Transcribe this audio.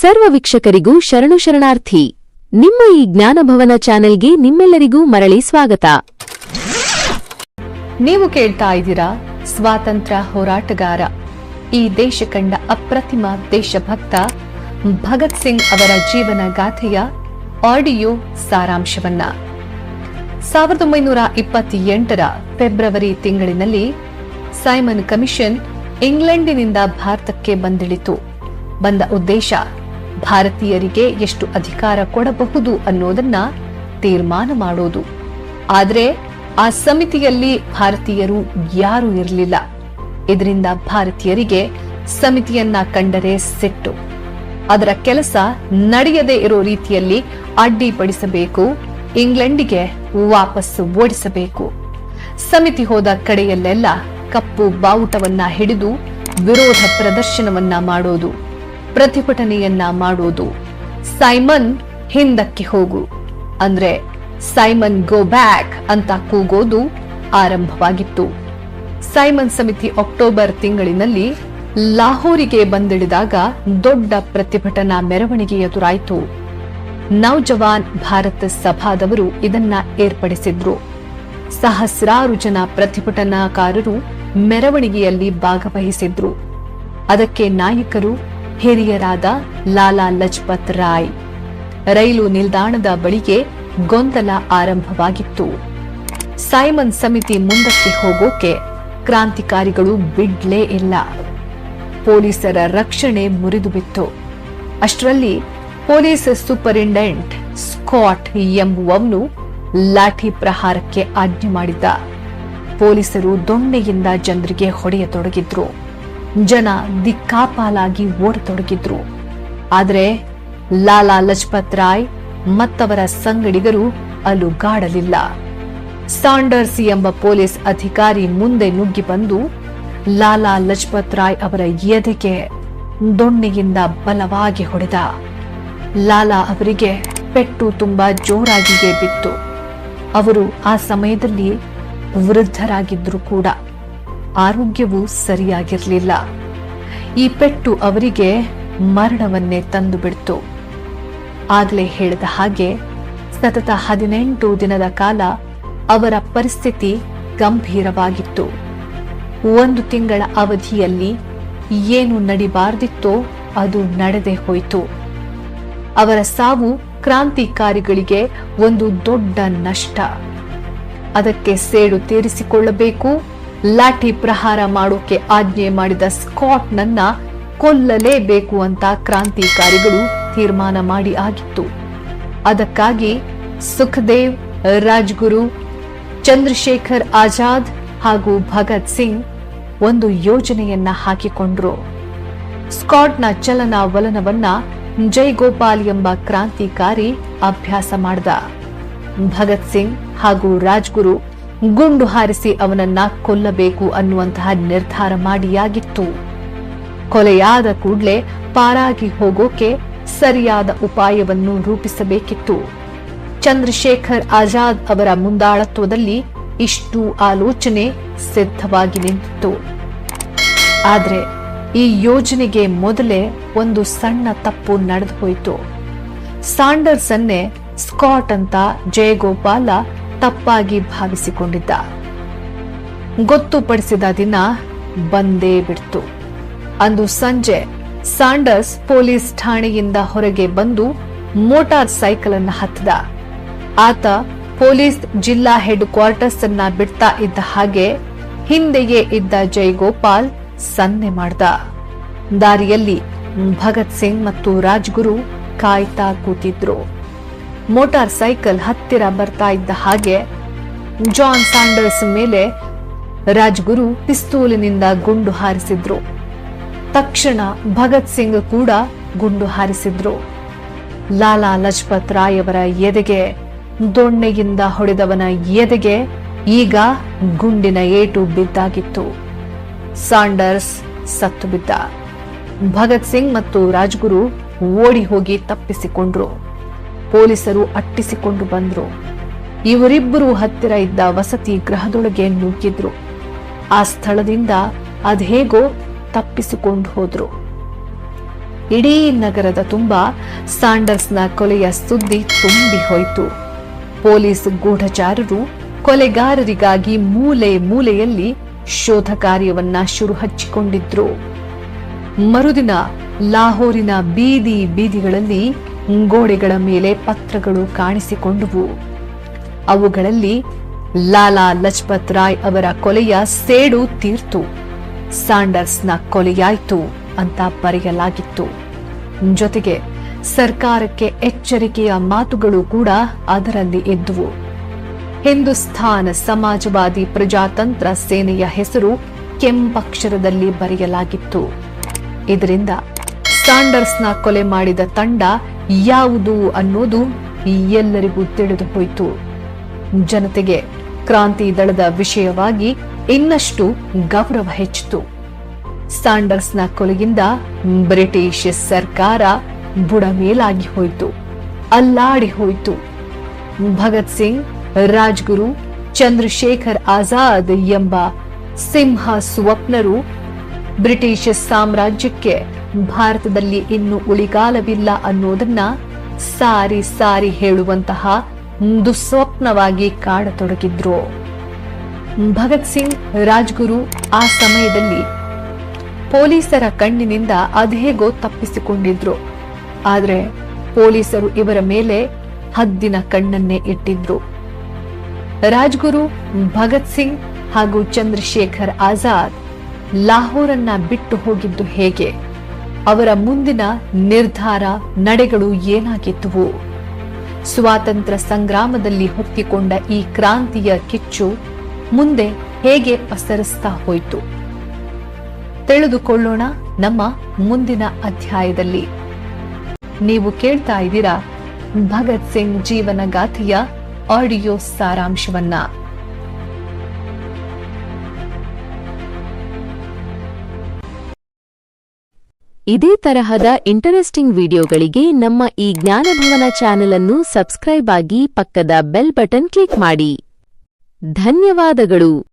ಸರ್ವ ವೀಕ್ಷಕರಿಗೂ ಶರಣು ಶರಣಾರ್ಥಿ. ನಿಮ್ಮ ಈ ಜ್ಞಾನಭವನ ಚಾನೆಲ್ಗೆ ನಿಮ್ಮೆಲ್ಲರಿಗೂ ಮರಳಿ ಸ್ವಾಗತ. ನೀವು ಕೇಳ್ತಾ ಇದ್ದೀರಾ ಸ್ವಾತಂತ್ರ್ಯ ಹೋರಾಟಗಾರ, ಈ ದೇಶ ಕಂಡ ಅಪ್ರತಿಮ ದೇಶಭಕ್ತ ಭಗತ್ ಸಿಂಗ್ ಅವರ ಜೀವನ ಗಾಥೆಯ ಆಡಿಯೋ ಸಾರಾಂಶವನ್ನ. ಸಾವಿರದ ಒಂಬೈನೂರ ಇಪ್ಪತ್ತೆಂಟರ ಫೆಬ್ರವರಿ ತಿಂಗಳಿನಲ್ಲಿ ಸೈಮನ್ ಕಮಿಷನ್ ಇಂಗ್ಲೆಂಡಿನಿಂದ ಭಾರತಕ್ಕೆ ಬಂದಿಳಿತು. ಬಂದ ಉದ್ದೇಶ ಭಾರತೀಯರಿಗೆ ಎಷ್ಟು ಅಧಿಕಾರ ಕೊಡಬಹುದು ಅನ್ನೋದನ್ನ ತೀರ್ಮಾನ ಮಾಡೋದು. ಆದರೆ ಆ ಸಮಿತಿಯಲ್ಲಿ ಭಾರತೀಯರು ಯಾರೂ ಇರಲಿಲ್ಲ. ಇದರಿಂದ ಭಾರತೀಯರಿಗೆ ಸಮಿತಿಯನ್ನ ಕಂಡರೆ ಸಿಟ್ಟು. ಅದರ ಕೆಲಸ ನಡೆಯದೇ ಇರೋ ರೀತಿಯಲ್ಲಿ ಅಡ್ಡಿಪಡಿಸಬೇಕು, ಇಂಗ್ಲೆಂಡಿಗೆ ವಾಪಸ್ ಓಡಿಸಬೇಕು. ಸಮಿತಿ ಹೋದ ಕಡೆಯಲ್ಲೆಲ್ಲ ಕಪ್ಪು ಬಾವುಟವನ್ನ ಹಿಡಿದು ವಿರೋಧ ಪ್ರದರ್ಶನವನ್ನ ಮಾಡೋದು. ಪ್ರತಿಭಟನೆಯನ್ನ ಮಾಡೋದು ಸೈಮನ್ ಹಿಂದಕ್ಕೆ ಹೋಗು. ಅಂದ್ರೆ ಸೈಮನ್ ಗೋ ಬ್ಯಾಕ್ ಅಂತ ಕೂಗೋದು ಆರಂಭವಾಗಿತ್ತು. ಸೈಮನ್ ಸಮಿತಿ ಅಕ್ಟೋಬರ್ ತಿಂಗಳಿನಲ್ಲಿ ಲಾಹೋರಿಗೆ ಬಂದಿಳಿದಾಗ ದೊಡ್ಡ ಪ್ರತಿಭಟನಾ ಮೆರವಣಿಗೆ ಎದುರಾಯಿತು. ನೌಜವಾನ್ ಭಾರತ ಸಭಾದವರು ಇದನ್ನ ಏರ್ಪಡಿಸಿದ್ರು. ಸಹಸ್ರಾರು ಜನ ಪ್ರತಿಭಟನಾಕಾರರು ಮೆರವಣಿಗೆಯಲ್ಲಿ ಭಾಗವಹಿಸಿದ್ರು. ಅದಕ್ಕೆ ನಾಯಕರು ಹಿರಿಯರಾದ ಲಾಲಾ ಲಜಪತ್ ರಾಯ್. ರೈಲು ನಿಲ್ದಾಣದ ಬಳಿಗೆ ಗೊಂದಲ ಆರಂಭವಾಗಿತ್ತು. ಸೈಮನ್ ಸಮಿತಿ ಮುಂದಕ್ಕೆ ಹೋಗೋಕೆ ಕ್ರಾಂತಿಕಾರಿಗಳು ಬಿಡ್ಲೇ ಇಲ್ಲ. ಪೊಲೀಸರ ರಕ್ಷಣೆ ಮುರಿದು ಬಿತ್ತು ಅಷ್ಟರಲ್ಲಿ ಪೊಲೀಸ್ ಸೂಪರಿಂಟೆಂಡೆಂಟ್ ಸ್ಕಾಟ್ ಎಂಬುವವನು ಲಾಠಿ ಪ್ರಹಾರಕ್ಕೆ ಆಜ್ಞೆ ಮಾಡಿದ್ದ. ಪೊಲೀಸರು ದೊಣ್ಣೆಯಿಂದ ಜನರಿಗೆ ಹೊಡೆಯತೊಡಗಿದ್ರು. ಜನ ದಿಕ್ಕಾಪಾಲಾಗಿ ಓಡತೊಡಗಿದ್ರು. ಆದರೆ ಲಾಲಾ ಲಜಪತ್ ರಾಯ್ ಮತ್ತವರ ಸಂಗಡಿಗರು ಅಲುಗಾಡಲಿಲ್ಲ. ಸಾಂಡರ್ಸ್ ಎಂಬ ಪೊಲೀಸ್ ಅಧಿಕಾರಿ ಮುಂದೆ ನುಗ್ಗಿ ಬಂದು, ಲಾಲಾ ಲಜಪತ್ ರಾಯ್ ಅವರ ಎದೆಗೆ, ದೊಣ್ಣೆಯಿಂದ ಬಲವಾಗಿ ಹೊಡೆದ. ಲಾಲಾ ಅವರಿಗೆ ಪೆಟ್ಟು ತುಂಬಾ ಜೋರಾಗಿಯೇ ಬಿತ್ತು. ಅವರು ಆ ಸಮಯದಲ್ಲಿ ವೃದ್ಧರಾಗಿದ್ರು ಕೂಡ. ಆರೋಗ್ಯವೂ ಸರಿಯಾಗಿರಲಿಲ್ಲ. ಈ ಪೆಟ್ಟು ಅವರಿಗೆ ಮರಣವನ್ನೇ ತಂದು ಬಿಡ್ತು ಆಗಲೇ ಹೇಳಿದ ಹಾಗೆ ಸತತ ಹದಿನೆಂಟು ದಿನದ ಕಾಲ ಅವರ ಪರಿಸ್ಥಿತಿ ಗಂಭೀರವಾಗಿತ್ತು. ಒಂದು ತಿಂಗಳ ಅವಧಿಯಲ್ಲಿ ಏನು ನಡಿಬಾರ್ದಿತ್ತೋ ಅದು ನಡೆದೇ ಹೋಯಿತು. ಅವರ ಸಾವು ಕ್ರಾಂತಿಕಾರಿಗಳಿಗೆ ಒಂದು ದೊಡ್ಡ ನಷ್ಟ. ಅದಕ್ಕೆ ಸೇಡು ತೀರಿಸಿಕೊಳ್ಳಬೇಕು ಲಾಠಿ ಪ್ರಹಾರ ಮಾಡೋಕೆ ಆಜ್ಞೆ ಮಾಡಿದ ಸ್ಕಾಟ್ನನ್ನ ಕೊಲ್ಲಲೇಬೇಕು ಅಂತ ಕ್ರಾಂತಿಕಾರಿಗಳು ತೀರ್ಮಾನ ಮಾಡಿ ಆಗಿತ್ತು. ಅದಕ್ಕಾಗಿ ಸುಖದೇವ್, ರಾಜ್ಗುರು, ಚಂದ್ರಶೇಖರ್ ಆಜಾದ್ ಹಾಗೂ ಭಗತ್ ಸಿಂಗ್ ಒಂದು ಯೋಜನೆಯನ್ನ ಹಾಕಿಕೊಂಡ್ರು. ಸ್ಕಾಟ್ನ ಚಲನ ವಲನವನ್ನ ಜೈಗೋಪಾಲ್ ಎಂಬ ಕ್ರಾಂತಿಕಾರಿ ಅಭ್ಯಾಸ ಮಾಡಿದ. ಭಗತ್ ಸಿಂಗ್ ಹಾಗೂ ರಾಜ್ಗುರು ಗುಂಡು ಹಾರಿಸಿ ಅವನನ್ನ ಕೊಲ್ಲಬೇಕು ಅನ್ನುವಂತಹ ನಿರ್ಧಾರ ಮಾಡಿಯಾಗಿತ್ತು. ಕೊಲೆಯಾದ ಕೂಡಲೇ ಪಾರಾಗಿ ಹೋಗೋಕೆ ಸರಿಯಾದ ಉಪಾಯವನ್ನು ರೂಪಿಸಬೇಕಿತ್ತು. ಚಂದ್ರಶೇಖರ್ ಆಜಾದ್ ಅವರ ಮುಂದಾಳತ್ವದಲ್ಲಿ ಇಷ್ಟು ಆಲೋಚನೆ ಸಿದ್ಧವಾಗಿ ನಿಂತಿತ್ತು. ಆದರೆ ಈ ಯೋಜನೆಗೆ ಮೊದಲೇ ಒಂದು ಸಣ್ಣ ತಪ್ಪು ನಡೆದು ಹೋಯಿತು ಸಾಂಡರ್ಸ್ ಅನ್ನೇ ಸ್ಕಾಟ್ ಅಂತ ಜಯಗೋಪಾಲ ತಪ್ಪಾಗಿ ಭಾವಿಸಿಕೊಂಡಿದ್ದ. ಗೊತ್ತುಪಡಿಸಿದ ದಿನ ಬಂದೇ ಬಿಡ್ತು. ಅಂದು ಸಂಜೆ ಸಾಂಡರ್ಸ್ ಪೊಲೀಸ್ ಠಾಣೆಯಿಂದ ಹೊರಗೆ ಬಂದು ಮೋಟಾರ್ ಸೈಕಲ್ ಅನ್ನು ಹತ್ತಿದ. ಆತ ಪೊಲೀಸ್ ಜಿಲ್ಲಾ ಹೆಡ್ ಕ್ವಾರ್ಟರ್ಸ್ ಅನ್ನ ಬಿಡ್ತಾ ಇದ್ದ ಹಾಗೆ ಹಿಂದೆಯೇ ಇದ್ದ ಜೈಗೋಪಾಲ್ ಸನ್ನೆ ಮಾಡ್ದ. ದಾರಿಯಲ್ಲಿ ಭಗತ್ ಸಿಂಗ್ ಮತ್ತು ರಾಜ್ಗುರು ಕಾಯ್ತಾ ಕೂತಿದ್ರು. ಮೋಟಾರ್ ಸೈಕಲ್ ಹತ್ತಿರ ಬರ್ತಾ ಇದ್ದ ಹಾಗೆ ಜಾನ್ ಸಾಂಡರ್ಸ್ ಮೇಲೆ ರಾಜ್ಗುರು ಪಿಸ್ತೂಲಿನಿಂದ ಗುಂಡು ಹಾರಿಸಿದ್ರು. ತಕ್ಷಣ ಭಗತ್ ಸಿಂಗ್ ಕೂಡ ಗುಂಡು ಹಾರಿಸಿದ್ರು. ಲಾಲಾ ಲಜಪತ್ ರಾಯವರ ಎದೆಗೆ, ದೊಣ್ಣೆಯಿಂದ ಹೊಡೆದವನ ಎದೆಗೆ ಈಗ ಗುಂಡಿನ ಏಟು ಬಿದ್ದಾಗಿತ್ತು. ಸಾಂಡರ್ಸ್ ಸತ್ತು ಬಿದ್ದ. ಭಗತ್ ಸಿಂಗ್ ಮತ್ತು ರಾಜ್ಗುರು ಓಡಿ ಹೋಗಿ ತಪ್ಪಿಸಿಕೊಂಡ್ರು. ಪೊಲೀಸರು ಅಟ್ಟಿಸಿಕೊಂಡು ಬಂದ್ರು. ಇವರಿಬ್ಬರು ಹತ್ತಿರ ಇದ್ದ ವಸತಿ ಗೃಹದೊಳಗೆ ನುಗ್ಗಿದ್ರು. ಆ ಸ್ಥಳದಿಂದ ಅದ್ಹೇಗೋ ತಪ್ಪಿಸಿಕೊಂಡು ಹೋದ್ರು. ಇಡೀ ನಗರದ ತುಂಬ ಸಾಂಡರ್ಸ್ನ ಕೊಲೆಯ ಸುದ್ದಿ ತುಂಬಿ ಹೋಯಿತು. ಪೊಲೀಸ್ ಗೂಢಚಾರರು ಕೊಲೆಗಾರರಿಗಾಗಿ ಮೂಲೆ ಮೂಲೆಯಲ್ಲಿ ಶೋಧ ಕಾರ್ಯವನ್ನ ಶುರು ಹಚ್ಚಿಕೊಂಡಿದ್ರು. ಮರುದಿನ ಲಾಹೋರಿನ ಬೀದಿ ಬೀದಿಗಳಲ್ಲಿ ಗೋಡೆಗಳ ಮೇಲೆ ಪತ್ರಗಳು ಕಾಣಿಸಿಕೊಂಡವು. ಅವುಗಳಲ್ಲಿ ಲಾಲಾ ಲಜಪತ್ ರಾಯ್ ಅವರ ಕೊಲೆಯ ಸೇಡು ತೀರ್ತು. ಸಾಂಡರ್ಸ್ನ ಕೊಲೆಯಾಯಿತು ಅಂತ ಬರೆಯಲಾಗಿತ್ತು. ಜೊತೆಗೆ ಸರ್ಕಾರಕ್ಕೆ ಎಚ್ಚರಿಕೆಯ ಮಾತುಗಳು ಕೂಡ ಅದರಲ್ಲಿ ಇದ್ದುವು ಹಿಂದೂಸ್ತಾನ್ ಸಮಾಜವಾದಿ ಪ್ರಜಾತಂತ್ರ ಸೇನೆಯ ಹೆಸರು ಕೆಂಪಕ್ಷರದಲ್ಲಿ ಬರೆಯಲಾಗಿತ್ತು. ಇದರಿಂದ ಸಾಂಡರ್ಸ್ನ ಕೊಲೆ ಮಾಡಿದ ತಂಡ ಯಾವುದು ಅನ್ನೋದು ಎಲ್ಲರಿಗೂ ತಿಳಿದು ಹೋಯಿತು. ಜನತೆಗೆ ಕ್ರಾಂತಿ ದಳದ ವಿಷಯವಾಗಿ ಇನ್ನಷ್ಟು ಗೌರವ ಹೆಚ್ಚಿತು. ಸ್ಯಾಂಡರ್ಸ್ನ ಕೊಲೆಯಿಂದ ಬ್ರಿಟಿಷ್ ಸರ್ಕಾರ ಬುಡಮೇಲಾಗಿ ಹೋಯಿತು, ಅಲ್ಲಾಡಿ ಹೋಯಿತು. ಭಗತ್ ಸಿಂಗ್, ರಾಜ್ಗುರು ಚಂದ್ರಶೇಖರ್ ಆಜಾದ್ ಎಂಬ ಸಿಂಹ ಸ್ವಪ್ನರು ಬ್ರಿಟಿಷ್ ಸಾಮ್ರಾಜ್ಯಕ್ಕೆ ಭಾರತದಲ್ಲಿ ಇನ್ನು ಉಳಿಗಾಲವಿಲ್ಲ ಅನ್ನೋದನ್ನ ಸಾರಿ ಸಾರಿ ಹೇಳುವಂತಹ ದುಸ್ವಪ್ನವಾಗಿ ಕಾಡತೊಡಗಿದ್ರು. ಭಗತ್ ಸಿಂಗ್ ರಾಜ್ಗುರು ಆ ಸಮಯದಲ್ಲಿ ಪೊಲೀಸರ ಕಣ್ಣಿನಿಂದ ಅದೇಗೋ ತಪ್ಪಿಸಿಕೊಂಡಿದ್ರು. ಆದ್ರೆ ಪೊಲೀಸರು ಇವರ ಮೇಲೆ ಹದ್ದಿನ ಕಣ್ಣನ್ನೇ ಇಟ್ಟಿದ್ರು. ರಾಜ್ಗುರು, ಭಗತ್ ಸಿಂಗ್ ಹಾಗೂ ಚಂದ್ರಶೇಖರ್ ಆಜಾದ್ ಲಾಹೋರನ್ನ ಬಿಟ್ಟು ಹೋಗಿದ್ದು ಹೇಗೆ? ಅವರ ಮುಂದಿನ ನಿರ್ಧಾರ, ನಡೆಗಳು ಏನಾಗಿದ್ದುವು? ಸ್ವಾತಂತ್ರ್ಯ ಸಂಗ್ರಾಮದಲ್ಲಿ ಹೊತ್ತಿಕೊಂಡ ಈ ಕ್ರಾಂತಿಯ ಕಿಚ್ಚು ಮುಂದೆ ಹೇಗೆ ಪಸರಿಸ್ತಾ ಹೋಯಿತು? ತಿಳಿದುಕೊಳ್ಳೋಣ ನಮ್ಮ ಮುಂದಿನ ಅಧ್ಯಾಯದಲ್ಲಿ. ನೀವು ಕೇಳ್ತಾ ಇದ್ದೀರಾ ಭಗತ್ ಸಿಂಗ್ ಜೀವನ ಗಾಥೆಯ ಆಡಿಯೋ ಸಾರಾಂಶವನ್ನ. ಇದೇ ತರಹದ ಇಂಟರೆಸ್ಟಿಂಗ್ ವಿಡಿಯೋಗಳಿಗೆ ನಮ್ಮ ಈ ಜ್ಞಾನಭವನ ಚಾನೆಲ್ ಅನ್ನು ಸಬ್ಸ್ಕ್ರೈಬ್ ಆಗಿ ಪಕ್ಕದ ಬೆಲ್ ಬಟನ್ ಕ್ಲಿಕ್ ಮಾಡಿ. ಧನ್ಯವಾದಗಳು.